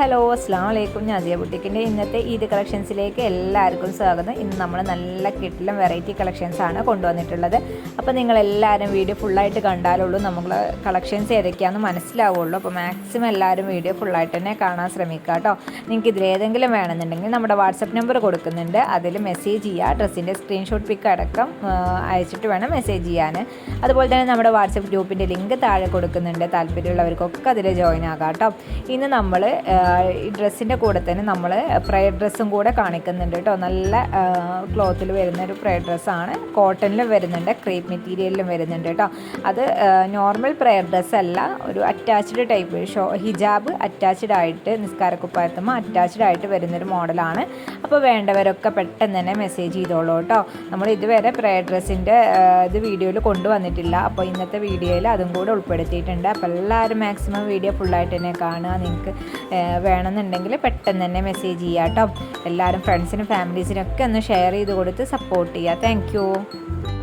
Hello അസ്സാം വലൈക്കും നാസിയ ബുട്ടിക്കിന്റെ ഇന്നത്തെ ഈദ് കളക്ഷൻസിലേക്ക് എല്ലാവർക്കും സ്വാഗതം. ഇന്ന് നമ്മൾ നല്ല കിട്ടിലും വെറൈറ്റി കളക്ഷൻസ് ആണ് കൊണ്ടുവന്നിട്ടുള്ളത്. അപ്പോൾ നിങ്ങൾ എല്ലാവരും വീഡിയോ ഫുള്ളായിട്ട് കണ്ടാലുള്ളൂ നമ്മൾ കളക്ഷൻസ് ഏതൊക്കെയാണെന്ന് മനസ്സിലാവുള്ളൂ. അപ്പോൾ മാക്സിമം എല്ലാവരും വീഡിയോ ഫുള്ളായിട്ട് തന്നെ കാണാൻ ശ്രമിക്കുക കേട്ടോ നിങ്ങൾക്ക് ഇതിലേതെങ്കിലും വേണമെന്നുണ്ടെങ്കിൽ നമ്മുടെ വാട്സപ്പ് നമ്പർ കൊടുക്കുന്നുണ്ട്. അതിൽ മെസ്സേജ് ചെയ്യുക ഡ്രസ്സിന്റെ സ്ക്രീൻഷോട്ട് പിക്ക് അടക്കം അയച്ചിട്ട് വേണം മെസ്സേജ് ചെയ്യാൻ. അതുപോലെ തന്നെ നമ്മുടെ വാട്സപ്പ് ഗ്രൂപ്പിന്റെ ലിങ്ക് താഴെ കൊടുക്കുന്നുണ്ട്. താല്പര്യമുള്ളവർക്കൊക്കെ അതിൽ ജോയിൻ ആകാം കേട്ടോ ഇന്ന് നമ്മൾ ഈ ഡ്രസ്സിന്റെ കൂടെ തന്നെ നമ്മൾ പ്രയർ ഡ്രസ്സും കൂടെ കാണിക്കുന്നുണ്ട് കേട്ടോ. നല്ല ക്ലോത്തിൽ വരുന്ന ഒരു പ്രയർ ഡ്രസ്സാണ്. കോട്ടണിലും വരുന്നുണ്ട് ക്രീപ്പ് മെറ്റീരിയലിലും വരുന്നുണ്ട് കേട്ടോ. അത് നോർമൽ പ്രയർ ഡ്രസ്സ് അല്ല ഒരു അറ്റാച്ച്ഡ് ടൈപ്പ് ഷോ ഹിജാബ് അറ്റാച്ച്ഡ് ആയിട്ട് നിസ്കാരക്കുപ്പായത്തുമ്പോൾ അറ്റാച്ച്ഡ് ആയിട്ട് വരുന്നൊരു മോഡലാണ്. അപ്പോൾ വേണ്ടവരൊക്കെ പെട്ടെന്ന് തന്നെ മെസ്സേജ് ചെയ്തോളൂ കേട്ടോ. നമ്മൾ ഇതുവരെ പ്രയർ ഡ്രസ്സിന്റെ ഇത് വീഡിയോയിൽ കൊണ്ടുവന്നിട്ടില്ല. അപ്പോൾ ഇന്നത്തെ വീഡിയോയിൽ അതും കൂടെ ഉൾപ്പെടുത്തിയിട്ടുണ്ട്. അപ്പോൾ എല്ലാവരും മാക്സിമം വീഡിയോ ഫുള്ളായിട്ട് തന്നെ കാണുക. നിങ്ങൾക്ക് വേണമെന്നുണ്ടെങ്കിൽ പെട്ടെന്ന് തന്നെ മെസ്സേജ് ചെയ്യുക കേട്ടോ. എല്ലാവരും ഫ്രണ്ട്സിനും ഫാമിലീസിനും ഒക്കെ ഒന്ന് ഷെയർ ചെയ്ത് കൊടുത്ത് സപ്പോർട്ട് ചെയ്യുക താങ്ക്